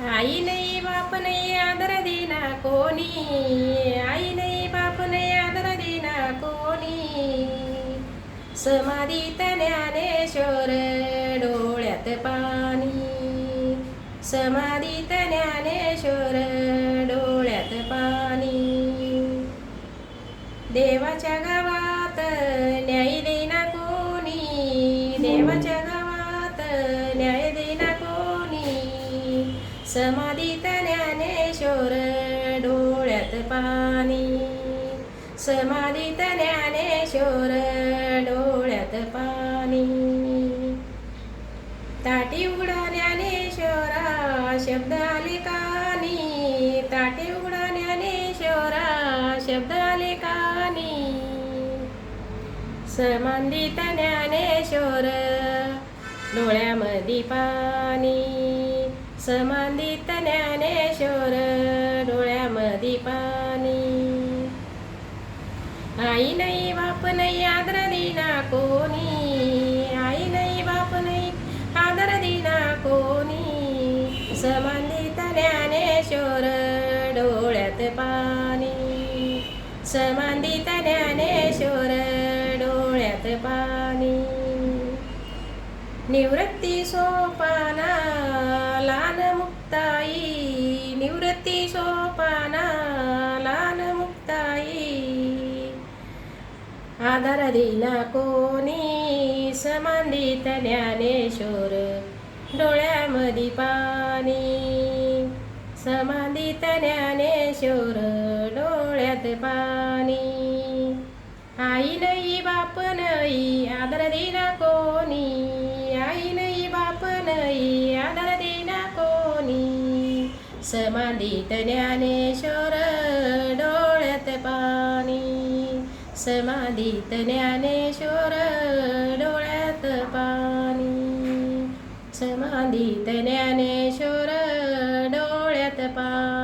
आई नाही बाप नाही आदर देना कोणी? आई नाही बाप नाही आदर देना कोणी? समाधीत ज्ञानेश्वर डोळ्यात पाणी. समाधीत ज्ञानेश्वर डोळ्यात पाणी. देवाच्या गावात न्याय देना कोणी? देवाच्या समाधीत ज्ञानेश्वर डोळ्यात पाणी. समाधीत ज्ञानेश्वर डोळ्यात पाणी. ताटी उघडा ज्ञानेश्वरा शब्द आले कानी. ताटी उघडा ज्ञानेश्वरा शब्द आले कानी. समांदित ज्ञानेश्वर डोळ्यामध्ये पाणी. समांदित ज्ञानेश्वर डोळ्यामध्ये पाणी. आई नाही बाप नाही आदर दिना कोणी? आई नाही बाप नाही आदर दिना कोणी? समांधित ज्ञानेश्वर डोळ्यात पाणी. समांधित ज्ञानेश्वर डोळ्यात पाणी. निवृत्ती सोपाना निवृत्ती सोपाना लान मुक्ताई आधार दिला कोणी समांधित ज्ञानेश्वर डोळ्यामध्ये पाणी। समांधित ज्ञानेश्वर डोळ्यात पाणी। आई नाही बाप नाही आदर दिला को समाधीत ज्ञानेश्वर डोळ्यात पाणी समाधीत ज्ञानेश्वर डोळ्यात पाणी समाधीत ज्ञानेश्वर डोळ्यात पाणी